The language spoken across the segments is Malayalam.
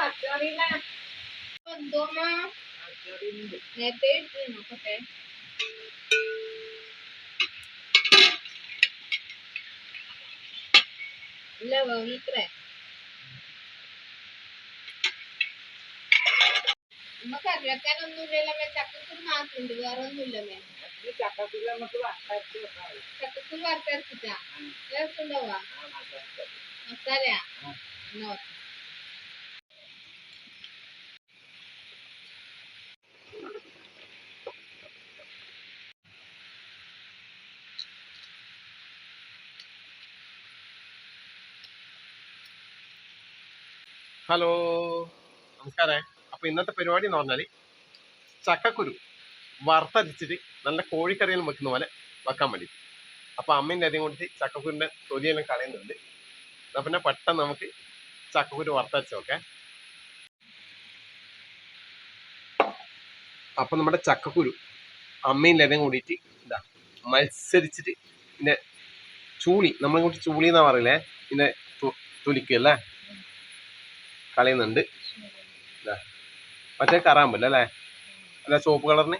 അറിയില്ല എന്തോമ്മ നേരത്തെ ഇട്ട് നോക്കട്ടെ ഇല്ല വേവിത്രേ നമ്മ കറി വെക്കാനൊന്നുമില്ലല്ലോ മേ ചക്കക്കുരു മാത്രമുണ്ട് വേറെ ഒന്നുമില്ലമ്മേ ചക്കത്തിൽ നമുക്ക് വറുത്തരച്ച് വെക്കാം ചക്കക്കുരു വറുത്തരച്ചിട്ടാ രസമുണ്ടാവാ മസാലയാ എന്നാ ഹലോ നമസ്കാരം. അപ്പൊ ഇന്നത്തെ പരിപാടി എന്ന് പറഞ്ഞാൽ ചക്കക്കുരു വറുത്തരച്ചിട്ട് നല്ല കോഴിക്കറിയിൽ വെക്കുന്ന പോലെ വെക്കാൻ വേണ്ടി. അപ്പൊ അമ്മേന്റെ അധികം കൂടി ചക്കക്കുരുന്റെ തൊലിയെല്ലാം കളയുന്നുണ്ട്. അപ്പൊ പിന്നെ പെട്ടെന്ന് നമുക്ക് ചക്കക്കുരു വറുത്തരച്ച് നോക്കാം. അപ്പൊ നമ്മുടെ ചക്കക്കുരു അമ്മയും ലതയും കൂടിയിട്ട് ഇതാ മത്സരിച്ചിട്ട് പിന്നെ ചൂളി നമ്മളെ കൂട്ടി ചൂളി എന്നാ പറയില്ലേ? ഇതിന്റെ തൊലിക്കല്ലേ? കളയുന്നുണ്ട്. മറ്റേ കറാമ്പല്ല അല്ലേ? അല്ല ചുവപ്പ് കളറിന്?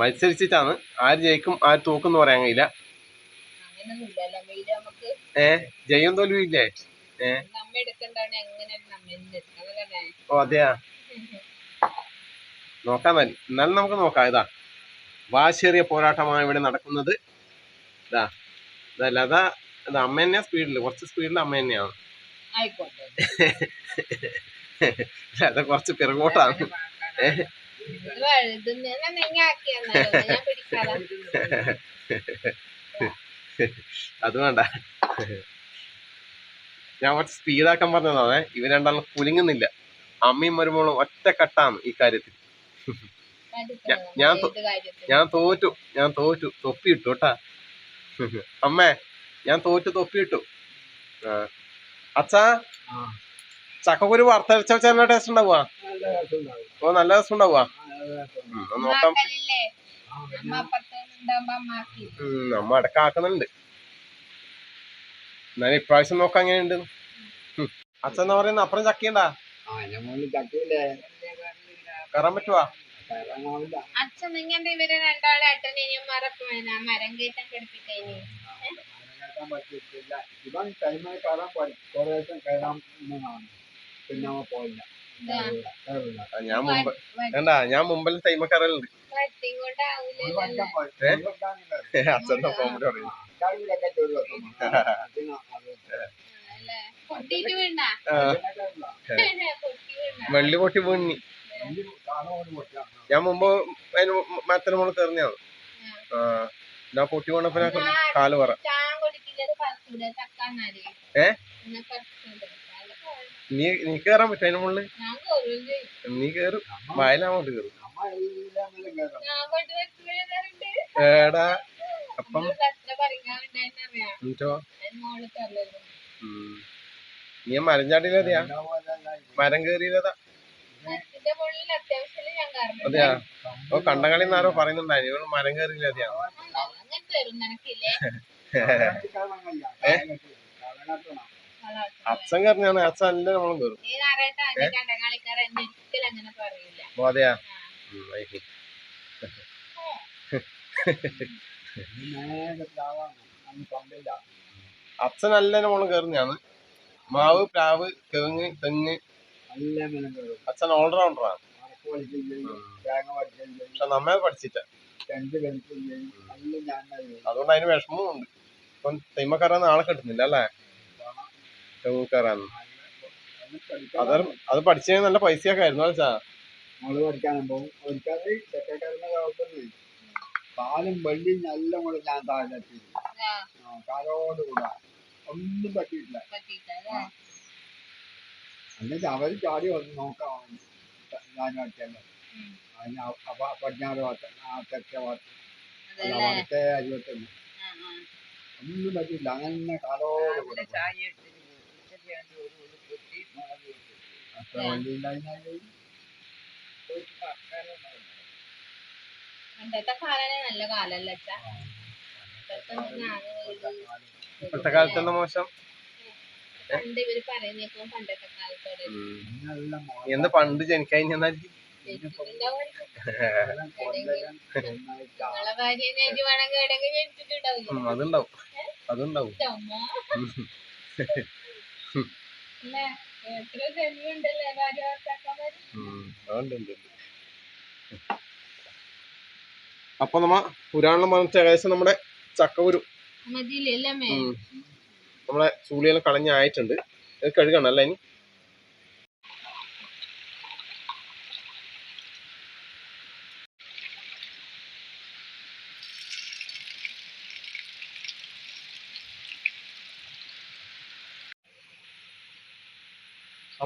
മത്സരിച്ചിട്ടാണ്. ആര് ജയിക്കും ആര് തോക്കും എന്ന് പറയാൻ കഴിയില്ല. ഏ? ജയം തോൽവി ഇല്ലേ? ഏ? ഓ അതെയാ? നോക്കാം എന്നാൽ എന്നാലും നമുക്ക് നോക്കാം. ഇതാ. വാശേറിയ പോരാട്ടമാണ് ഇവിടെ നടക്കുന്നത്. ഇതാ. ഇതല്ല അതാ ഇത് അമ്മ തന്നെയാ സ്പീഡിൽ കുറച്ച് സ്പീഡിൽ അമ്മ തന്നെയാണ്. ആയിക്കോട്ടെ. അത് കുറച്ച് പിറകോട്ടാണ് അത് വേണ്ട. ഞാൻ കുറച്ച് സ്പീഡാക്കാൻ പറഞ്ഞതാണ് ഇവ രണ്ടാളും കുലുങ്ങുന്നില്ല. അമ്മയും മരുമോളും ഒറ്റ കട്ടാണ് ഈ കാര്യത്തിൽ. ഞാൻ- ഞാൻ തോറ്റു. ഞാൻ തോറ്റു. തൊപ്പിയിട്ടു കേട്ടാ. അമ്മേ ഞാൻ തോറ്റു തൊപ്പിയിട്ടു. ആ. അച്ഛാ ചക്കക്കുരു വറുത്തരച്ച വെച്ചാൽ നല്ല ടേസ്റ്റ് ഉണ്ടാവുക ഓ നല്ല രസം ഉണ്ടാവുക നോക്കാം. നമ്മ അടക്കാക്കുന്നുണ്ട്. എന്നാലും ഇപ്രാവശ്യം നോക്കാം എങ്ങനെയുണ്ട്. അച്ഛൻ എന്ന് പറയുന്ന? അപ്പുറം ചക്കയുണ്ടാ? കറാൻ കയറാൻ പറ്റുവാ അച്ഛൻ നിങ്ങന്റെ ഇവരെ രണ്ടാളെ അട്ടനെ മരം കയറ്റാൻ കെടുപ്പിക്കഴിഞ്ഞ് കയറാൻ പറ്റിയിട്ടില്ല. ഇവൻ ടൈമായി കയറാൻ പഠി കുറേ ദിവസം കയറാൻ എന്നാണ് പിന്നെ അവൻ പോയില്ല. ഞാൻ മുമ്പ് വേണ്ട ഞാൻ മുമ്പിൽ ടൈമ കയറലുണ്ട് അച്ഛന്റെ വെള്ളി പൊട്ടി വീണി. ഞാൻ മുമ്പ് അതിന് മരത്തിന് മുകളിൽ കയറിയാണ് ആ. ഞാൻ പൊട്ടി കൊണ്ടപ്പോ ഞാൻ കാൽ പറ. ഏ? നീ നീ കേറാൻ പറ്റും അതിന് മുകളിൽ നീ കേറും. വയലാമോട്ട് കേറും. ഏടാ അപ്പം എന്നിട്ടോ. നീ മരം ഞാൻ കാരണം അതെയാ? ഓ കണ്ടകളി ആരോ പറയുന്നുണ്ടായിരുന്നു. മരം കയറിയില്ലതെയാ നിനക്കില്ലേ അച്ഛൻ കറിഞ്ഞാണ് അച്ഛൻ എല്ലാം നമ്മളും കയറും എന്റെ അതെയാ. അച്ഛൻ നല്ല നമ്മളും കയറുന്നതാണ് മാവ് പ്ലാവ് തെങ്ങ്. തെങ്ങ് അച്ഛൻ ഓൾറൗണ്ടറാണ് പക്ഷെ നമ്മെ പഠിച്ചിട്ട. അതുകൊണ്ട് അതിന് വിഷമവും ഉണ്ട് ഇപ്പം തെയ്മ കയറാൻ ആളെ കിട്ടുന്നില്ല അല്ലേ? തെങ്ങ് കയറാൻ. അത് അത് പഠിച്ചു നല്ല പൈസയൊക്കെ ആയിരുന്നു വെച്ചാ നമ്മൾ പഠിക്കാനും പോകും. ഒരിക്കൽ കാലും വെള്ളിയും നല്ല കൂടെ ഞാൻ താഴെ ആ, കാലോട് കൂടാ. ഒന്നും പറ്റിയിട്ടില്ല? എന്നിട്ട് അവർ ചാടി വന്ന് നോക്കാം ഞാൻ അപ്പൊ പടിഞ്ഞാറ് ഭാഗത്ത് തെക്കേ ഭാഗത്ത് അല്ല? വടക്കേ. ഒന്നും പറ്റില്ല അങ്ങനെ കാലോട് കൂടെ അത്ര വണ്ടിയില്ലായിരുന്നാൽ പണ്ടത്തെ നല്ല കാലല്ലേ അച്ഛാ? ഇപ്പത്തെ ഞാൻ ഇത് ഇപ്പോഴത്തെ കാലത്ത് എന്താ മോശം? പണ്ട് ഇവർ പറയുന്നേക്കും പണ്ടത്തെ കാലത്തോടെ. നല്ല എന്താ പണ്ട് ജനിക്കാൻ ജനിച്ചിട്ടുണ്ടാവുമായിരിക്കും. അതുണ്ടാവും. അതുണ്ടാവും. അപ്പൊ നമ്മ പുരാണം പറഞ്ഞ ഏകദേശം നമ്മുടെ ഉം. നമ്മളെ ചൂളിയെല്ലാം കളഞ്ഞായിട്ടുണ്ട് കഴുകണം അല്ലേ ഇനി?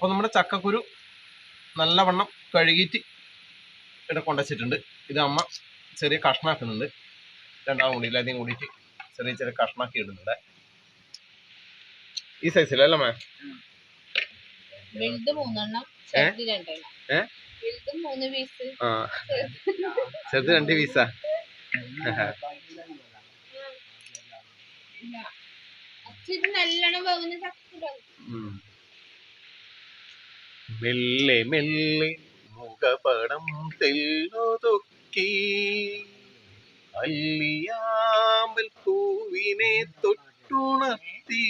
അപ്പൊ നമ്മുടെ ചക്കക്കുരു നല്ലവണ്ണം കഴുകിയിട്ട് ഇവിടെ കൊണ്ടുവച്ചിട്ടുണ്ട്. ഇത് അമ്മ ചെറിയ കഷ്ണാക്കുന്നുണ്ട്. രണ്ടാം കൂടി അധികം കൂടിയിട്ട് ചെറിയ ചെറിയ കഷ്ണാക്കി ഇടുന്നുണ്ട്. ഈ സൈസിലല്ലേ മേ ചെറുത് രണ്ട് പീസാ നല്ലോണം പോകുന്ന. മെല്ലെ മെല്ലെ മുഖപടം തെല്ലൊതുക്കി അല്ലിയാമ്പൽ പൂവിനെ തൊട്ടുണർത്തി.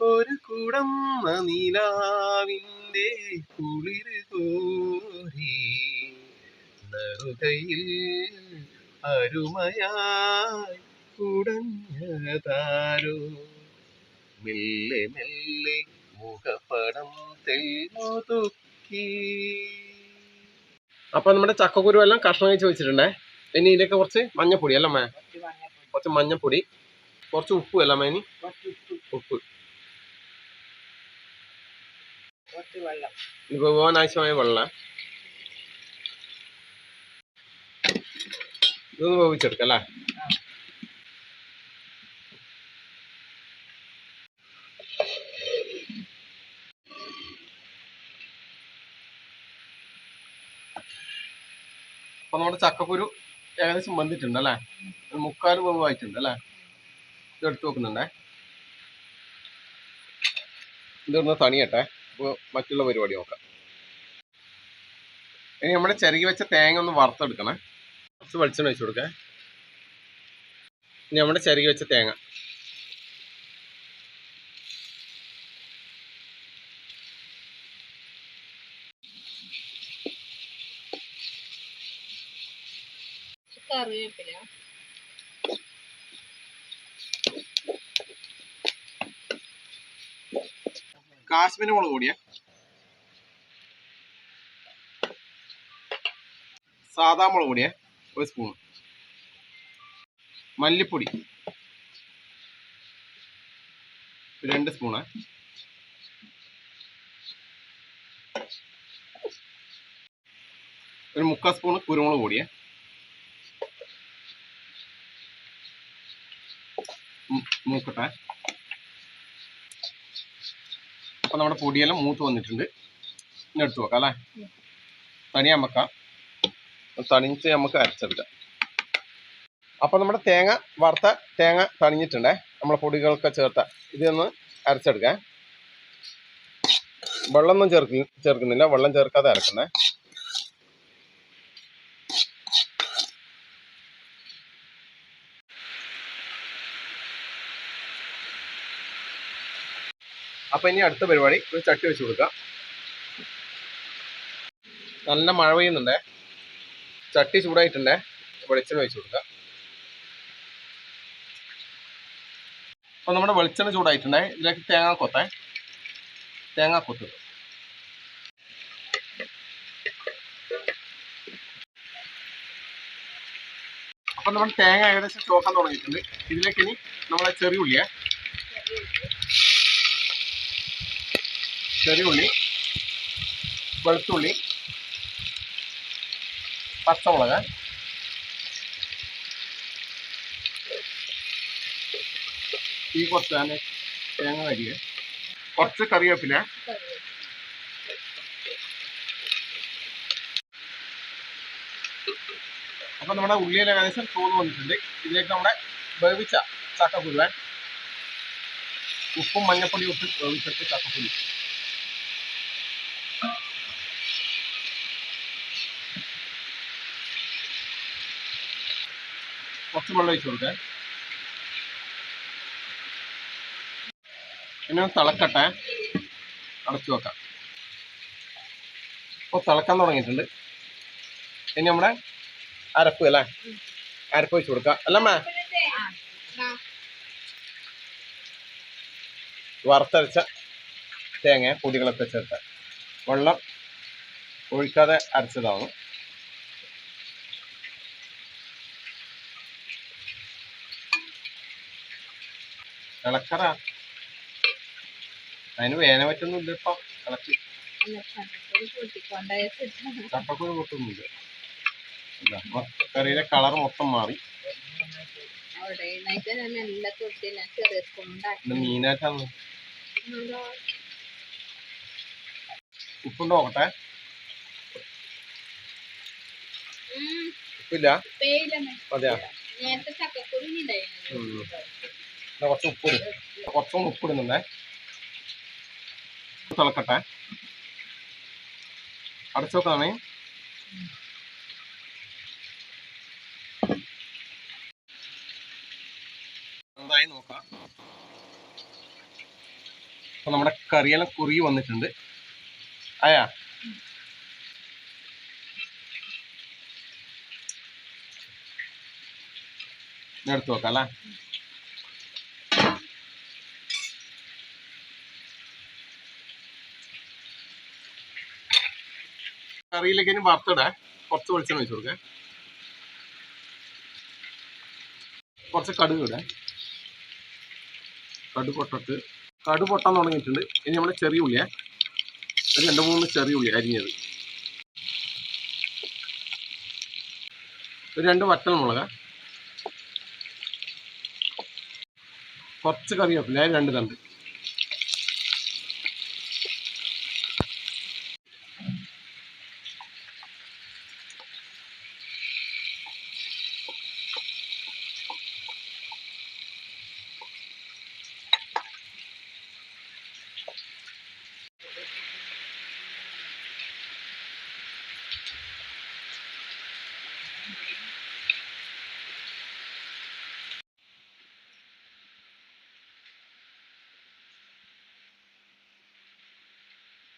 ഒരു കുടന്ന നിലാവിന്റെ കുളിര് കോരി. നറുകയിൽ അരുമയായി കുടഞ്ഞതാരോ. മെല്ലെ മെല്ലെ അപ്പൊ നമ്മുടെ ചക്കക്കുരു എല്ലാം കഷ്ണം കഴിച്ച് വെച്ചിട്ടുണ്ടേ ഇനി ഇതിലേക്ക് കുറച്ച് മഞ്ഞപ്പൊടി അല്ല മേ കുറച്ച് മഞ്ഞപ്പൊടി. കുറച്ച് ഉപ്പും അല്ല മേ ഇനി? ഉപ്പ്. ഇത് പോകാൻ ആവശ്യമായ വെള്ളം. ഇതൊന്ന് വേവിച്ചെടുക്കാം അല്ലേ? അപ്പൊ നമ്മുടെ ചക്കക്കുരു ഏകദേശം വന്നിട്ടുണ്ട് അല്ലേ മുക്കാൽ വേവായിട്ടുണ്ട് അല്ലേ ഇത് എടുത്തു വെക്കുന്നുണ്ടേ ഇതൊന്ന് തണിയട്ടെ. അപ്പോൾ മറ്റുള്ള പരിപാടി നോക്കാം. ഇനി നമ്മുടെ ചിരകി വെച്ച തേങ്ങ ഒന്ന് വറുത്തെടുക്കണേ. കുറച്ച് വെളിച്ചെണ്ണ വെച്ച് കൊടുക്കേ. ഇനി നമ്മുടെ ചിരകി വെച്ച തേങ്ങ. കറിവേപ്പില. കാശ്മീരി മുളക് പൊടിയാ. സാധാ മുളക് പൊടിയാ ഒരു സ്പൂൺ മല്ലിപ്പൊടി രണ്ട് സ്പൂണ്. ഒരു മുക്കാൽ സ്പൂണ് കുരുമുളക് പൊടിയേ. മൂക്കട്ടെ അപ്പൊ നമ്മുടെ പൊടിയെല്ലാം മൂത്ത് വന്നിട്ടുണ്ട്. ഇനി എടുത്ത് വെക്കാം അല്ലേ? തണിയാൻ വെക്കാം തണിഞ്ഞിട്ട് നമുക്ക് അരച്ചെടുക്കാം. അപ്പൊ നമ്മുടെ തേങ്ങ വറുത്ത തേങ്ങ തണിഞ്ഞിട്ടുണ്ടേ. നമ്മളെ പൊടികളൊക്കെ ചേർത്ത ഇതൊന്ന് അരച്ചെടുക്കാം. വെള്ളമൊന്നും ചേർക്കി ചേർക്കുന്നില്ല. വെള്ളം ചേർക്കാതെ അരക്കണ്ടേ അപ്പൊ ഇനി അടുത്ത പരിപാടി ഒരു ചട്ടി വെച്ച് കൊടുക്കാം. നല്ല മഴ പെയ്യുന്നുണ്ടേ. ചട്ടി ചൂടായിട്ടുണ്ടേ. വെളിച്ചെണ്ണ വെച്ച് കൊടുക്കാം. അപ്പോൾ നമ്മുടെ വെളിച്ചെണ്ണ ചൂടായിട്ടുണ്ടേ. ഇതിലേക്ക് തേങ്ങ കൊത്തേ. തേങ്ങ കൊത്തു. അപ്പൊ നമ്മുടെ തേങ്ങ ഏകദേശം ചോക്കാൻ തുടങ്ങിയിട്ടുണ്ട്. ഇതിലേക്ക് ഇനി നമ്മളെ ചെറിയ ഉള്ളിയേ ചെറിയ ഉള്ളി വെളുത്തുള്ളി പച്ചമുളക് ഈ കുറച്ച് തന്നെ തേങ്ങ കരിയ കുറച്ച് കറിവേപ്പില. അപ്പൊ നമ്മുടെ ഉള്ളിയിൽ ഏകദേശം തോന്നു വന്നിട്ടുണ്ട്. ഇതിലേക്ക് നമ്മുടെ വേവിച്ച ചക്കക്കുരുവൻ ഉപ്പും മഞ്ഞപ്പൊടി ഇട്ട് വേവിച്ചിട്ട് ചക്കക്കുരു. കുറച്ച് വെള്ളം ഒഴിച്ചു കൊടുക്കാം പിന്നെ ഒന്ന് തിളക്കട്ടെ. അടച്ചു വെക്കാം. ഇപ്പോൾ തിളക്കാൻ തുടങ്ങിയിട്ടുണ്ട്. ഇനി നമ്മുടെ അരപ്പ് അല്ലേ? അരപ്പ് വെച്ച് കൊടുക്കാം. അല്ലമ്മേ. വറുത്തരച്ച തേങ്ങ പൊടികളൊക്കെ ചേർത്ത് വെള്ളം ഒഴിക്കാതെ അരച്ചതാണ്. ഇളക്കറ അതിന് വേന പറ്റൊന്നുമില്ല ഇപ്പൊ ഇളക്കി ഇതാ, കറിയിലെ കളർ മൊത്തം മാറി. മീനായിട്ടാണ്. ഉപ്പുണ്ട് നോക്കട്ടെ? ഉപ്പില്ല? അതെയാ? നേരത്തെ ചക്കക്കുരു ഉണ്ടായിരുന്നു. ഉം. എന്നാ കുറച്ച് ഉപ്പിടും കുറച്ചൊന്ന് ഉപ്പിടുന്നുണ്ടേ തിളക്കട്ടെ. അടച്ചു നോക്കാമേ നന്നായി നോക്കാം. അപ്പൊ നമ്മുടെ കറിയെല്ലാം കുറുകി വന്നിട്ടുണ്ട്. ആയാ? എടുത്ത് നോക്കാം അല്ലേ? കറിയിലേക്ക് ഇനി വറുത്തിടേ. കുറച്ച് വെളിച്ചെണ്ണ വെച്ച് കൊടുക്കാം. കുറച്ച് കടുക് ഇടാൻ കടു പൊട്ടിട്ട് കടു പൊട്ടാൻ തുടങ്ങിയിട്ടുണ്ട്. ഇനി നമ്മുടെ ചെറിയ ഉള്ളിയേ. ഒരു രണ്ട് മൂന്ന് ചെറിയ ഉള്ളി അരിഞ്ഞത്. ഒരു രണ്ട് വറ്റൽ മുളക്. കുറച്ച് കറിവേപ്പില. രണ്ട് തണ്ട്.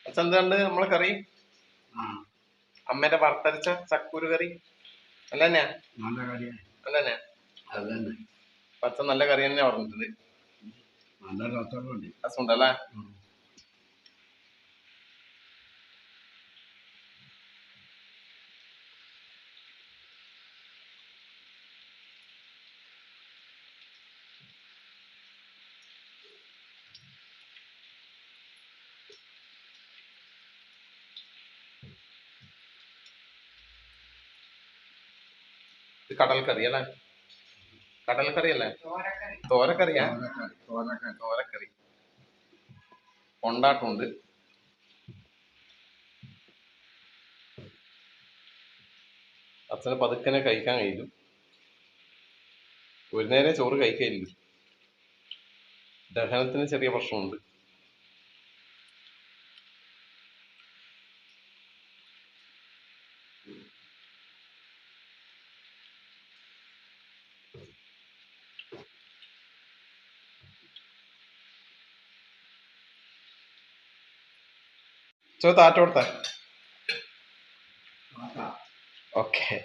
എന്തുണ്ട് നമ്മളെ കറി? അമ്മേന്റെ വറുത്തരച്ച ചക്കൂര് കറി. അല്ല തന്നെയാ നല്ല അല്ല തന്നെയാ അതന്നെ പച്ച നല്ല കറി തന്നെയാ പറഞ്ഞിട്ടുണ്ട് നല്ല രസമുണ്ടല്ലേ? കടൽക്കറി അല്ലേ? കടൽക്കറി അല്ലേ? തോരക്കറിയാ? തോരക്കറി. കൊണ്ടാട്ടുണ്ട്. അച്ഛന് പതുക്കനെ കഴിക്കാൻ കഴിയും ഒരു നേരം ചോറ് കഴിക്കില്ല ദഹനത്തിന് ചെറിയ പ്രശ്നമുണ്ട്. ചോ താറ്റ കൊടുത്താ ആട്ടാ ഓക്കെ